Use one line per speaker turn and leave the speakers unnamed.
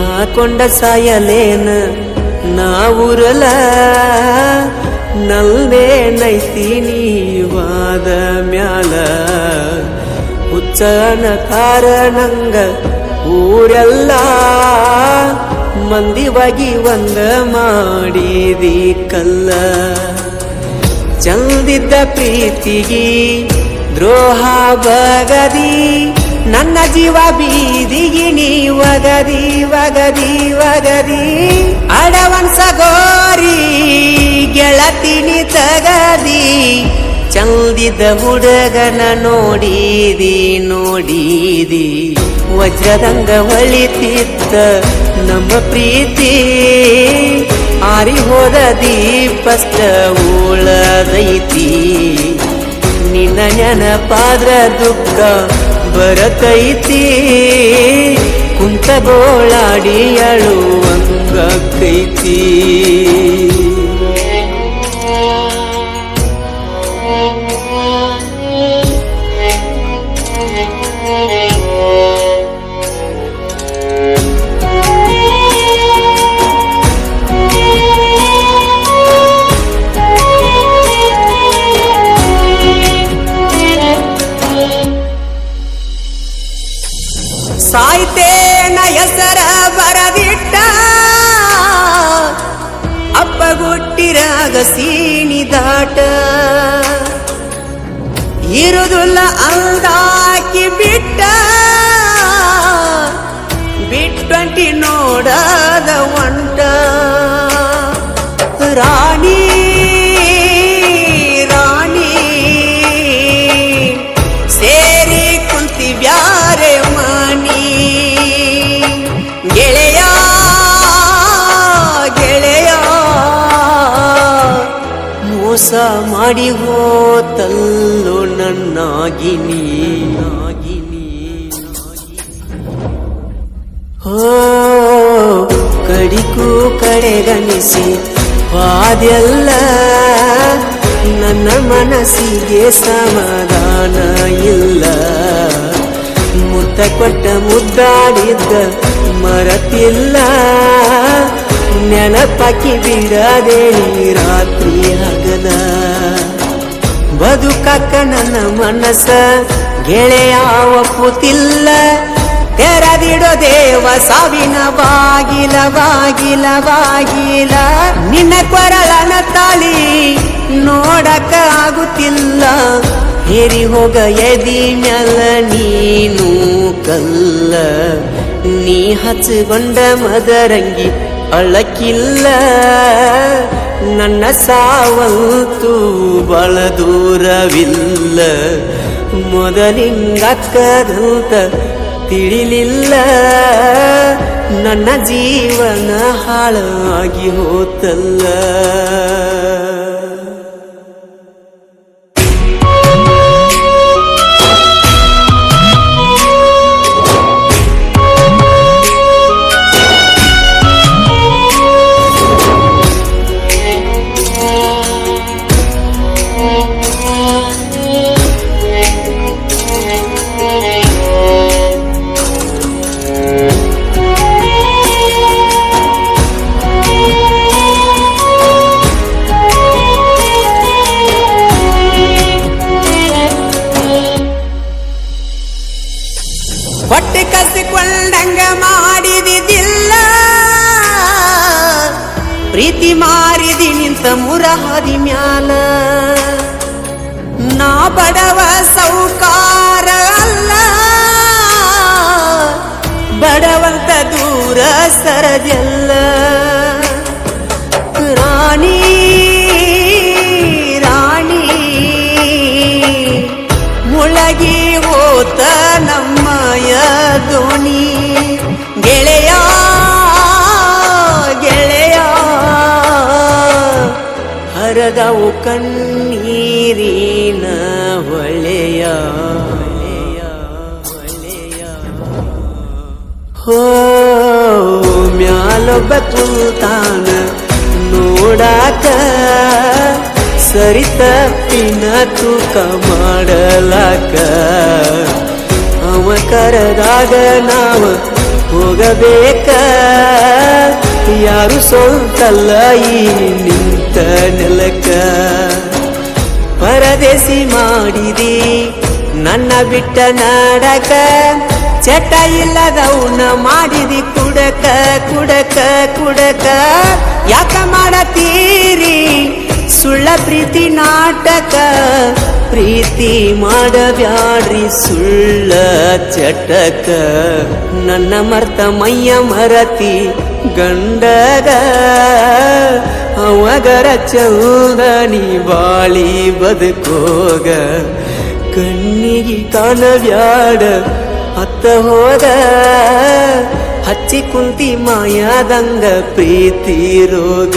ಹಿಡ್ಕೊಂಡ ಸಾಯಲೇನ ನಾವುರಲ ನಲ್ದೇ ನೈತೀನಿ ವಾದ ಮ್ಯಾಲ. ಹುಚ್ಚನ ಕಾರಣಂಗ ಊರೆಲ್ಲ ಮಂದಿವಾಗಿ ಒಂದ ಮಾಡಿದಿ ಕಲ್ಲ. ಚಂದಿದ್ದ ಪ್ರೀತಿಗಿ ದ್ರೋಹ ಬಗದಿ ನನ್ನ ಜೀವ ಬೀದಿಗಿ ನೀ ವಗದಿ ವಗದಿ ವಗದಿ ಅಡವನ್ಸ ಗೋರಿ, ಗೆಳತಿನಿ ತಗದಿ ಚಂದಿದ ಹುಡುಗನ ನೋಡಿದಿ ನೋಡಿದಿ. ವಜ್ರದಂಗ ಒಳಿತಿತ್ತ ನಮ್ಮ ಪ್ರೀತಿ. ಆರಿ ಹೋದ ದೀಪಷ್ಟ ಉಳದೈತಿ. ನಿನ್ನ ನೆನಪಾದ್ರ ದುಃಖ ಬರತೈತಿ. ಕುಂತ ಗೋಳಾಡಿ ಅಳುವಂಗೈತಿ ಸಾಯ್ತೇನ ಹೆಸರ ಬರದಿಟ್ಟ ಅಪ್ಪಗುಟ್ಟಿರಾಗ ಸೀಣಿ ದಾಟ ಇರುದುಲ್ಲ ಅಂದಾಕಿ ಬಿಟ್ಟ ಬಿಟ್ಟಂಟಿ ನೋಡದ ಒಂಟ ರಾಣಿ ರಾಣಿ ಮೋಸ ಮಾಡಿ ಹೋತಲ್ಲೋ ನನ್ನಾಗಿನಿ ನಾಗಿನಿ ಹೋ ಕಡಿಕು ಕಡೆಗಣಿಸಿ ವಾದೆಲ್ಲ ನನ್ನ ಮನಸ್ಸಿಗೆ ಸಮಾಧಾನ ಇಲ್ಲ. ಮುತ್ತ ಕೊಟ್ಟ ಮುದ್ದಾಡಿದ್ದ ಮರತಿಲ್ಲ. ನೆನಪಾಕಿ ಬಿಡದೆ ನೀ ರಾತ್ರಿ ಆಗದ. ಬದುಕಕ್ಕ ನನ್ನ ಮನಸ, ಗೆಳೆಯ ಒಪ್ಪುತ್ತಿಲ್ಲ ತೆರದಿಡೋ ದೇವ ಸಾವಿನ ಬಾಗಿಲ ಬಾಗಿಲ ಬಾಗಿಲ. ನಿನ್ನ ಕೊರಳನ ತಾಳಿ ನೋಡಕ ಆಗುತ್ತಿಲ್ಲ. ಹೇರಿ ಹೋಗ ಎದಿ ಮ್ಯಾಲ ನೀನು ಕಲ್ಲ. ನೀ ಹಚ್ಚಿಕೊಂಡ ಮದರಂಗಿ ಅಳಕಿಲ್ಲ. ನನ್ನ ಸಾವಂತೂ ಬಳ ದೂರವಿಲ್ಲ. ಮೊದಲಿಂಗಕ್ಕದಂತ ತಿಳಿಲಿಲ್ಲ. ನನ್ನ ಜೀವನ ಹಾಳಾಗಿ ಹೋತಲ್ಲ. ಪ್ರೀತಿ ಮಾರಿದಿ ನಿಂತ ಮುರಹದಿ ಮ್ಯಾಲ. ನಾ ಬಡವ ಸೌಕಾರ ಅಲ್ಲ. ಬಡವಂತ ದೂರ ಸರದೆಲ್ಲ. ರಾಣಿ ರಾಣಿ, ಮುಳಗಿ ಹೋತ ನಮ್ಮಯ ದೋಣಿ. ಗೆಳೆಯ ಹರದವು ಕಣ್ಣೀರಿನ ಹೊಳೆಯ ಹೋ, ಮ್ಯಾಲೊಬ್ಬ ಕುಂತಾನ ನೋಡಾಕ ಸರಿ ತಪ್ಪಿನ ತೂಕ ಮಾಡಲಾಕ. ಅವ ಕರೆದಾಗ ನಾವ ಹೋಗಬೇಕ. ಯಾರು ಸೋತಲ್ಲ ಈ ನಿಂತ ನೆಲಕ. ಪರದೇಸಿ ಮಾಡಿದಿ ನನ್ನ ಬಿಟ್ಟ ನಾಡಕ. ಚಟ ಇಲ್ಲದವನ ಮಾಡಿದಿ ಕುಡಕ ಕುಡಕ ಕುಡಕ. ಯಾಕ ಮಾಡತೀರಿ ಸುಳ್ಳ ಪ್ರೀತಿ ನಾಟಕ. ಪ್ರೀತಿ ಮಾಡಬ್ಯಾಡ್ರಿ ಸುಳ್ಳ ಚಟಕ. ನನ್ನ ಮರ್ತ ಮೈಯ ಮರತಿ ಗಂಡಗ, ಅವಗರ ಚೌದ ನೀ ಬಾಳಿ ಬದುಕೋಗ. ಕಣ್ಣಿಗೆ ಕಾಣವ್ಯಾಡ ಅತ್ತ ಹೋದ. ಹಚ್ಚಿ ಕುಂತಿ ಮಾಯಾದಂಗ ಪ್ರೀತಿ ರೋಗ.